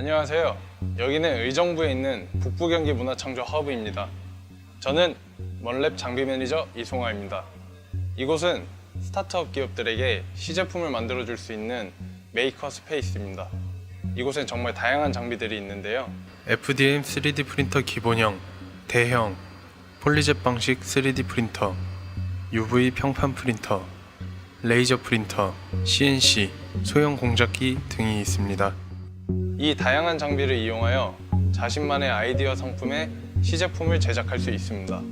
안녕하세요. 여기는 의정부에 있는 북부경기 문화창조 허브입니다. 저는 먼랩 장비 매니저 이송아입니다. 이곳은 스타트업 기업들에게 시제품을 만들어줄 수 있는 메이커 스페이스입니다. 이곳엔 정말 다양한 장비들이 있는데요. FDM 3D 프린터 기본형, 대형, 폴리젯 방식 3D 프린터, UV 평판 프린터, 레이저 프린터, CNC, 소형 공작기 등이 있습니다. 이 다양한 장비를 이용하여 자신만의 아이디어 상품의 시제품을 제작할 수 있습니다.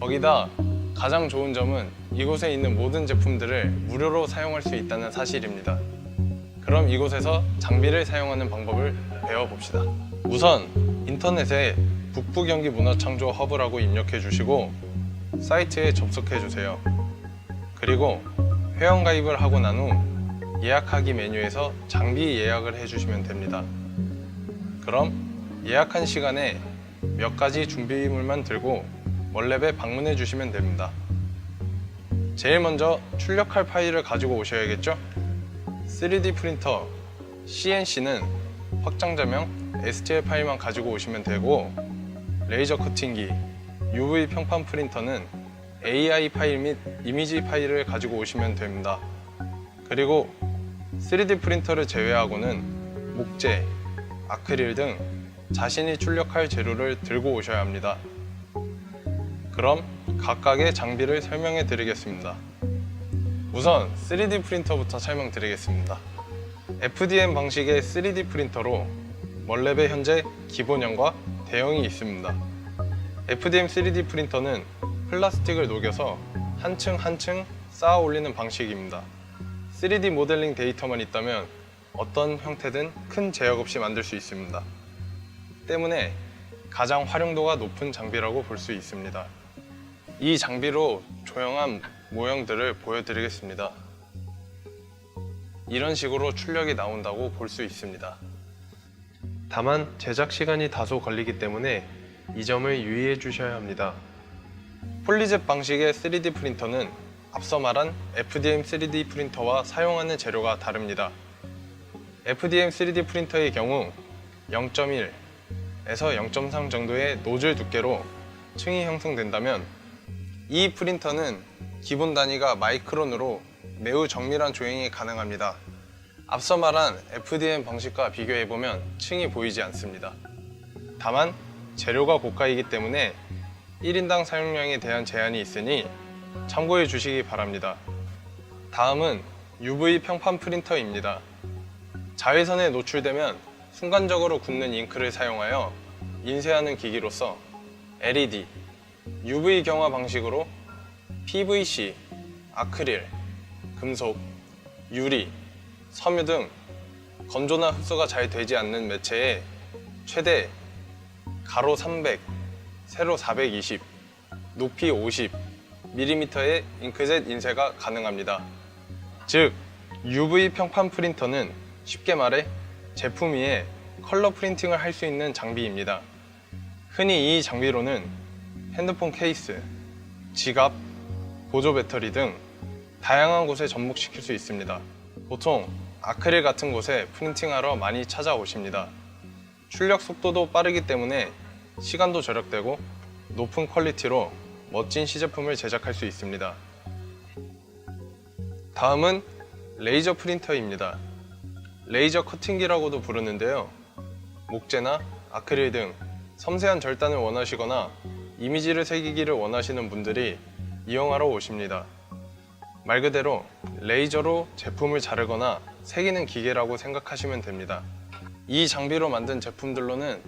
거기다 가장 좋은 점은 이곳에 있는 모든 제품들을 무료로 사용할 수 있다는 사실입니다. 그럼 이곳에서 장비를 사용하는 방법을 배워봅시다. 우선 인터넷에 북부경기 문화창조 허브라고 입력해 주시고 사이트에 접속해 주세요. 그리고 회원가입을 하고 난 후 예약하기 메뉴에서 장비 예약을 해주시면 됩니다. 그럼 예약한 시간에 몇 가지 준비물만 들고 월랩에 방문해 주시면 됩니다. 제일 먼저 출력할 파일을 가지고 오셔야겠죠? 3D 프린터 CNC는 확장자명 STL 파일만 가지고 오시면 되고 레이저 커팅기 UV 평판 프린터는 AI 파일 및 이미지 파일을 가지고 오시면 됩니다. 그리고 3D 프린터를 제외하고는 목재, 아크릴 등 자신이 출력할 재료를 들고 오셔야 합니다. 그럼 각각의 장비를 설명해 드리겠습니다. 우선 3D 프린터부터 설명드리겠습니다. FDM 방식의 3D 프린터로 멀랩에 현재 기본형과 대형이 있습니다. FDM 3D 프린터는 플라스틱을 녹여서 한 층 한 층 쌓아 올리는 방식입니다. 3D 모델링 데이터만 있다면 어떤 형태든 큰 제약 없이 만들 수 있습니다. 때문에 가장 활용도가 높은 장비라고 볼 수 있습니다. 이 장비로 조형한 모형들을 보여드리겠습니다. 이런 식으로 출력이 나온다고 볼 수 있습니다. 다만 제작 시간이 다소 걸리기 때문에 이 점을 유의해 주셔야 합니다. 폴리젯 방식의 3D 프린터는 앞서 말한 FDM 3D 프린터와 사용하는 재료가 다릅니다. FDM 3D 프린터의 경우 0.1에서 0.3 정도의 노즐 두께로 층이 형성된다면 이 프린터는 기본 단위가 마이크론으로 매우 정밀한 조형이 가능합니다. 앞서 말한 FDM 방식과 비교해보면 층이 보이지 않습니다. 다만 재료가 고가이기 때문에 1인당 사용량에 대한 제한이 있으니 참고해 주시기 바랍니다. 다음은 UV 평판 프린터입니다. 자외선에 노출되면 순간적으로 굳는 잉크를 사용하여 인쇄하는 기기로서 LED, UV 경화 방식으로 PVC, 아크릴, 금속, 유리, 섬유 등 건조나 흡수가 잘 되지 않는 매체에 최대 가로 300, 세로 420, 높이 50 mm의 잉크젯 인쇄가 가능합니다. 즉, UV 평판 프린터는 쉽게 말해 제품 위에 컬러 프린팅을 할 수 있는 장비입니다. 흔히 이 장비로는 핸드폰 케이스, 지갑, 보조 배터리 등 다양한 곳에 접목시킬 수 있습니다. 보통 아크릴 같은 곳에 프린팅하러 많이 찾아오십니다. 출력 속도도 빠르기 때문에 시간도 절약되고 높은 퀄리티로 멋진 시제품을 제작할 수 있습니다. 다음은 레이저 프린터입니다. 레이저 커팅기라고도 부르는데요. 목재나 아크릴 등 섬세한 절단을 원하시거나 이미지를 새기기를 원하시는 분들이 이용하러 오십니다. 말 그대로 레이저로 제품을 자르거나 새기는 기계라고 생각하시면 됩니다. 이 장비로 만든 제품들로는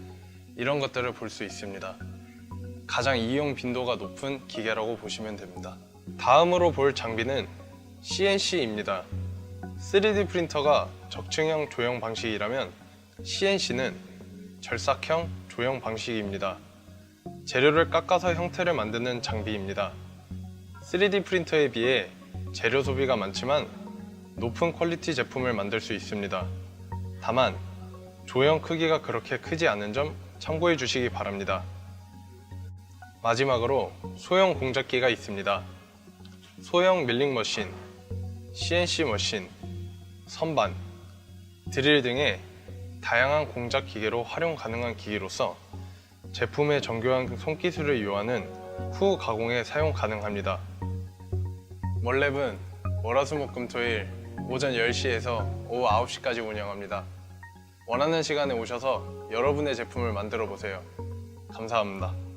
이런 것들을 볼 수 있습니다. 가장 이용 빈도가 높은 기계라고 보시면 됩니다. 다음으로 볼 장비는 CNC입니다. 3D 프린터가 적층형 조형 방식이라면 CNC는 절삭형 조형 방식입니다. 재료를 깎아서 형태를 만드는 장비입니다. 3D 프린터에 비해 재료 소비가 많지만 높은 퀄리티 제품을 만들 수 있습니다. 다만 조형 크기가 그렇게 크지 않은 점 참고해 주시기 바랍니다. 마지막으로 소형 공작기가 있습니다. 소형 밀링 머신, CNC 머신, 선반, 드릴 등의 다양한 공작 기계로 활용 가능한 기기로서 제품의 정교한 손기술을 요하는 후 가공에 사용 가능합니다. 월랩은 월화수목금토일 오전 10시에서 오후 9시까지 운영합니다. 원하는 시간에 오셔서 여러분의 제품을 만들어 보세요. 감사합니다.